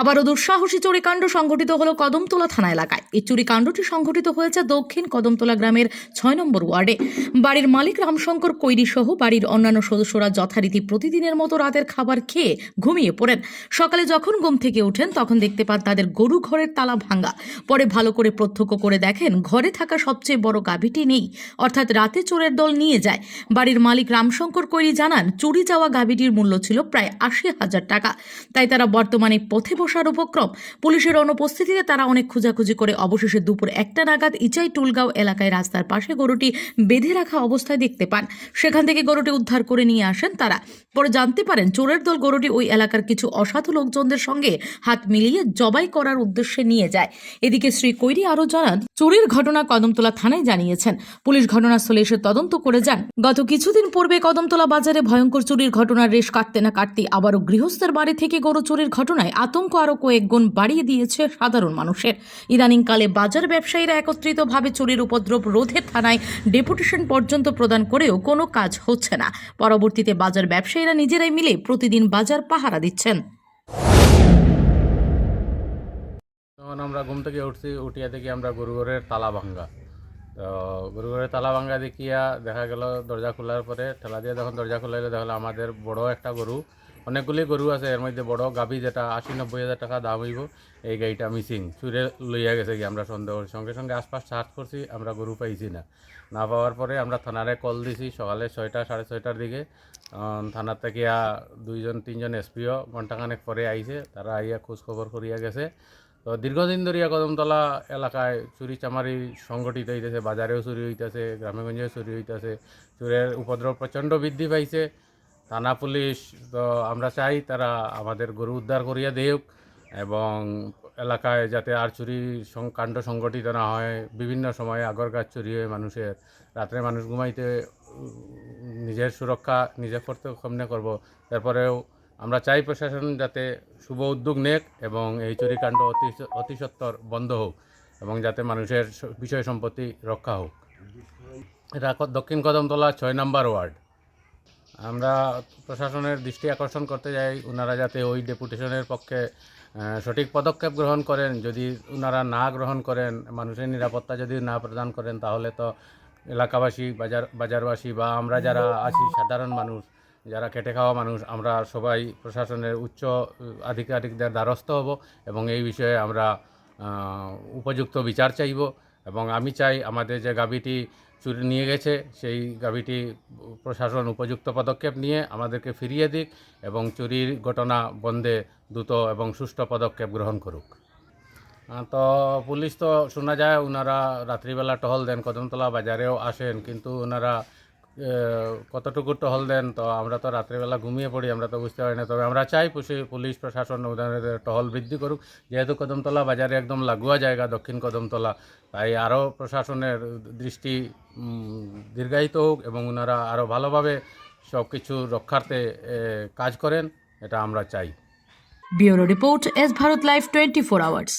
আবারও দুঃসাহসী চুরিকাণ্ড সংঘটিত হলো কদমতলা থানা এলাকায়। এই চুরিকাণ্ডটি সংঘটিত হয়েছে দক্ষিণ কদমতলা গ্রামের ছয় নম্বর ওয়ার্ডে। বাড়ির মালিক রামশঙ্কর কৈরি সহ বাড়ির অন্যান্য সদস্যরা যথারীতি প্রতিদিনের মতো রাতের খাবার খেয়ে ঘুমিয়ে পড়েন। সকালে যখন ঘুম থেকে ওঠেন, তখন দেখতে পান তাদের গরু ঘরের তালা ভাঙা। পরে ভালো করে প্রত্যক্ষ করে দেখেন, ঘরে থাকা সবচেয়ে বড় গাভীটি নেই। অর্থাৎ রাতে চোরের দল নিয়ে যায়। বাড়ির মালিক রামশঙ্কর কৈরি জানান, চুরি যাওয়া গাভীটির মূল্য ছিল প্রায় আশি হাজার টাকা। তাই তারা বর্তমানে পথে বসার উপক্রম। পুলিশের অনুপস্থিতিতে তারা অনেক খোঁজাখুঁজি করে অবশেষে দুপুর একটা নাগাদ ইচাই টুলগাঁও এলাকায় রাস্তার পাশে গরুটি বেঁধে রাখা অবস্থায় দেখতে পান। সেখান থেকে গরুটি উদ্ধার করে নিয়ে আসেন তারা। পরে জানতে পারেন, চোরের দল গরুটি ওই এলাকার কিছু অসাধু লোকজনদের সঙ্গে হাত মিলিয়ে জবাই করার উদ্দেশ্যে নিয়ে যায়। এদিকে শ্রী কৈরি আরও জানান, চুরির ঘটনা কদমতলা থানায় জানিয়েছেন। পুলিশ ঘটনাস্থলে এসে তদন্ত করে যান। গত কিছুদিন পূর্বে কদমতলা বাজারে ভয়ঙ্কর চুরির ঘটনার রেশ কাটতে না কাটতে আবারও গৃহস্থের বাড়ি থেকে গরু চুরির ঘটনায় আতঙ্ক আরও কয়েক গুণ বাড়িয়ে দিয়েছে সাধারণ মানুষের। ইদানিংকালে বাজার ব্যবসায়ীরা একত্রিতভাবে চুরির উপদ্রব রোধে থানায় ডেপুটেশন পর্যন্ত প্রদান করেও কোনো কাজ হচ্ছে না। পরবর্তীতে বাজার ব্যবসায়ীরা নিজেরাই মিলে প্রতিদিন বাজার পাহারা দিচ্ছেন। তখন আমরা ঘুম থেকে উঠছি, উঠিয়া দেখি আমরা গরুঘরের তালা ভাঙ্গা। তো গরুঘরের তালা ভাঙ্গা দেখিয়া দেখা গেল দরজা খোলার পরে ঠেলা দিয়ে যখন দরজা খোলাইলে দেখা আমাদের বড় একটা গরু অনেকগুলি গরু আছে, এর মধ্যে বড় গাভী যেটা আশি নব্বই হাজার টাকা দাম হইব, এই গাড়িটা মিসিং চুরে লইয়া গেছে কি আমরা সন্দেহ করি। সঙ্গে সঙ্গে আশপাশ সার্চ করছি, আমরা গরু পাইছি না। না পাওয়ার পরে আমরা থানারে কল দিছি, সকালে ছয়টা, সাড়ে ছয়টার দিকে। থানার থেকে দুইজন, তিনজন এসপিও ঘন্টাখানেক পরে আইছে, তারা আইয়া খোঁজ খবর করিয়া গেছে। তো দীর্ঘদিন ধরিয়া কদমতলা এলাকায় চুরি চামারি সংগঠিত হইতেছে, বাজারেও চুরি হইতেছে গ্রামেগঞ্জেও চুরি হইতেছে। চুরের উপদ্রব প্রচণ্ড বৃদ্ধি পাইছে। থানা পুলিশ, তো আমরা চাই তারা আমাদের গরু উদ্ধার করিয়া দেউক এবং এলাকায় যাতে আর চুরি কাণ্ড সংগঠিত না হয়। বিভিন্ন সময়ে আগর গাছ চুরি হয় মানুষের, রাত্রে মানুষ ঘুমাইতে, নিজের সুরক্ষা নিজে করতে সামনে করব। তারপরেও আমরা চাই প্রশাসন যাতে শুভ উদ্যোগ নেক এবং এই চুরিকাণ্ড অতি অতি সত্বর বন্ধ হোক এবং যাতে মানুষের বিষয় সম্পত্তি রক্ষা হোক। এটা দক্ষিণ কদমতলা ছয় নম্বর ওয়ার্ড। আমরা প্রশাসনের দৃষ্টি আকর্ষণ করতে যাই ওনারা যাতে ওই ডেপুটেশনের পক্ষে সঠিক পদক্ষেপ গ্রহণ করেন। যদি ওনারা না গ্রহণ করেন, মানুষের নিরাপত্তা যদি না প্রদান করেন, তাহলে তো এলাকাবাসী, বাজার, বাজারবাসী বা আমরা যারা আছি, সাধারণ মানুষ, যারা খেটে খাওয়া মানুষ, আমরা সবাই প্রশাসনের উচ্চ আধিকারিকদের দ্বারস্থ হব এবং এই বিষয়ে আমরা উপযুক্ত বিচার চাইব। এবং আমি চাই আমাদের যে গাভীটি চুরি নিয়ে গেছে, সেই গাভীটি প্রশাসন উপযুক্ত পদক্ষেপ নিয়ে আমাদেরকে ফিরিয়ে দিক এবং চুরির ঘটনা বন্ধে দ্রুত এবং সুষ্ঠু পদক্ষেপ গ্রহণ করুক। তো পুলিশ তো শোনা যায় ওনারা রাত্রিবেলা টহল দেন কদমতলা বাজারেও আসেন, কিন্তু ওনারা কতটুকু টহল দেন, তো আমরা তো রাত্রিবেলা ঘুমিয়ে পড়ি, আমরা তো বুঝতে পারি না। তবে আমরা চাই পুলিশ প্রশাসন টহল বৃদ্ধি করুক। যেহেতু কদমতলা বাজারে একদম লাগোয়া জায়গা, দক্ষিণ কদমতলা, তাই আরও প্রশাসনের দৃষ্টি দীর্ঘায়িত হোক এবং ওনারা আরও ভালোভাবে সব কিছু রক্ষার্থে কাজ করেন, এটা আমরা চাই। Bureau report, S Bharat live twenty four hours.